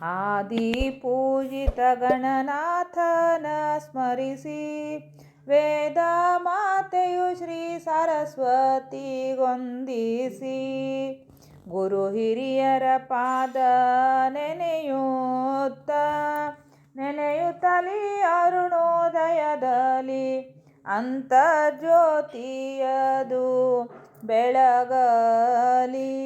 ಆದಿ ಪೂಜಿತ ಗಣನಾಥನ ಸ್ಮರಿಸಿ ವೇದ ಮಾತೆಯು ಶ್ರೀ ಸರಸ್ವತಿಗೊಂದಿಸಿ ಗುರು ಹಿರಿಯರ ಪಾದ ನೆನೆಯುತ್ತ ನೆನೆಯುತ್ತಲಿ ಅರುಣೋದಯದಲ್ಲಿ ಅಂತರ್ಜ್ಯೋತಿಯದು ಬೆಳಗಲಿ.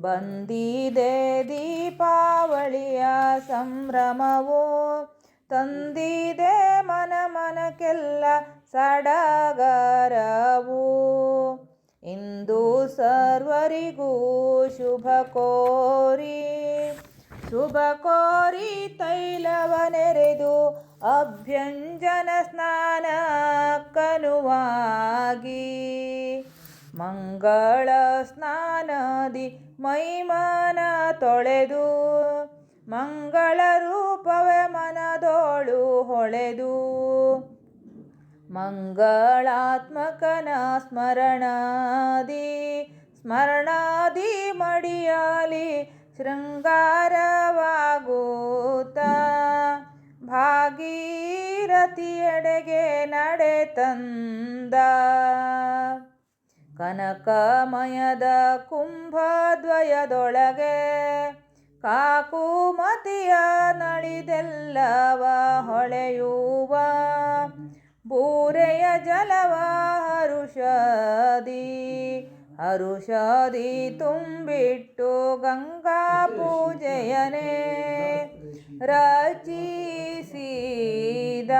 ಬಂದಿದೆ ದೀಪಾವಳಿಯ ಸಂಭ್ರಮವೋ? ತಂದಿದೆ ಮನ ಮನಕ್ಕೆಲ್ಲ ಸಡಗರವು? ಇಂದು ಸರ್ವರಿಗೂ ಶುಭ ಕೋರಿ ಶುಭ ಕೋರಿ ತೈಲವ ನೆರೆದು ಅಭ್ಯಂಜನ ಸ್ನಾನ ಕನುವಾಗಿ, ಮಂಗಳ ಸ್ನಾನದಿ ಮೈಮನ ತೊಳೆದು ಮಂಗಳ ರೂಪವೇ ಮನದೋಳು ಹೊಳೆದು. ಮಂಗಳಾತ್ಮಕನ ಸ್ಮರಣಾದಿ ಸ್ಮರಣಾದಿ ಮಡಿಯಾಲಿ ಶೃಂಗಾರವಾಗೂತ ಭಾಗೀರಥಿಯಡೆಗೆ ನಡೆ ತಂದ. ಕನಕಮಯದ ಕುಂಭದ್ವಯದೊಳಗೆ ಕಾಕುಮತಿಯ ನಳಿದೆಲ್ಲವ ಹೊಳೆಯುವ ಬೂರೆಯ ಜಲವ ಹರುಷದಿ ಹರುಷದಿ ತುಂಬಿಟ್ಟು ಗಂಗಾ ಪೂಜೆಯನೇ ರಚಿಸಿದ.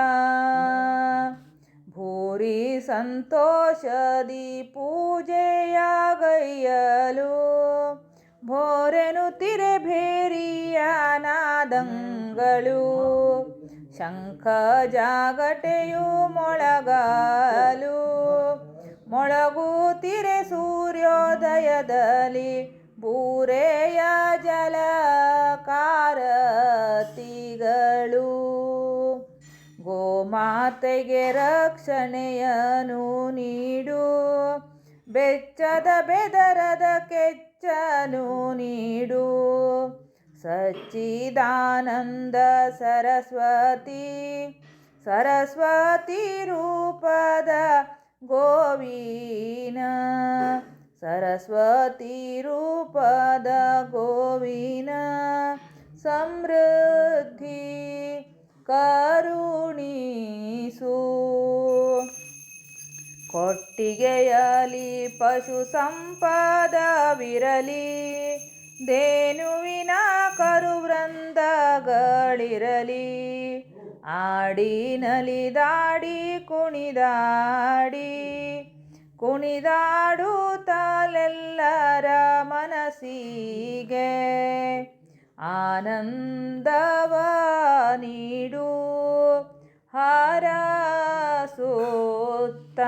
ಭೂರಿ ಸಂತೋಷದಿ ಪೂಜೆಯಾಗಯ್ಯಲು. ಭೋರೆನು ತಿರೆ ಭೇರಿಯ ನಾದಂಗಳು ಶಂಖ ಜಾಗಟೆಯು ಮೊಳಗಲು. ಮೊಳಗುತ್ತಿರೆ ಸೂರ್ಯೋದಯದಲ್ಲಿ ಬೂರೆಯ ಗೋಮಾತೆಗೆ ರಕ್ಷಣೆಯನು ನೀಡು. ಬೆಚ್ಚದ ಬೆದರದ ಕೆಚ್ಚನು ನೀಡು. ಸಚ್ಚಿದಾನಂದ ಸರಸ್ವತಿ ಸರಸ್ವತಿ ರೂಪದ ಗೋವಿನ, ಸರಸ್ವತಿ ರೂಪದ ಗೋವಿನ, ಸಮೃದ್ಧಿ ಕರುಣಿಸು ಕೊಟ್ಟಿಗೆಯಲಿ ಪಶು ಸಂಪದವಿರಲಿ ದೇನುವಿನ ಕರುವೃಂದಗಳಿರಲಿ. ಆಡಿ ನಲಿದಾಡಿ ಕುಣಿದಾಡಿ ಕುಣಿದಾಡುತ್ತಲೆಲ್ಲರ ಮನಸ್ಸಿಗೆ ಆನಂದವ ನೀಡು. ಹಾರಸುತ್ತ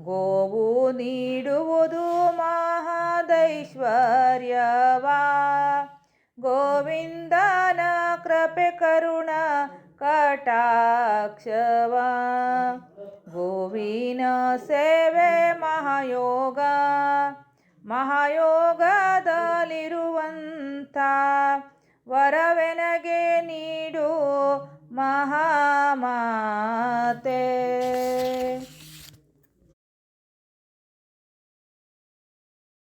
ಗೋವು ನೀಡುವುದು ಮಹದೈಶ್ವರ್ಯವಾ. ಗೋವಿಂದನ ಕೃಪೆ ಕರುಣ ಕಟಾಕ್ಷವ. ಗೋವಿನ ಸೇವೆ ಮಹಾಯೋಗ ಮಹಾಯೋಗದಲ್ಲಿರುವಂಥ ವರವೆನಗೆ ನೀಡು महामाते।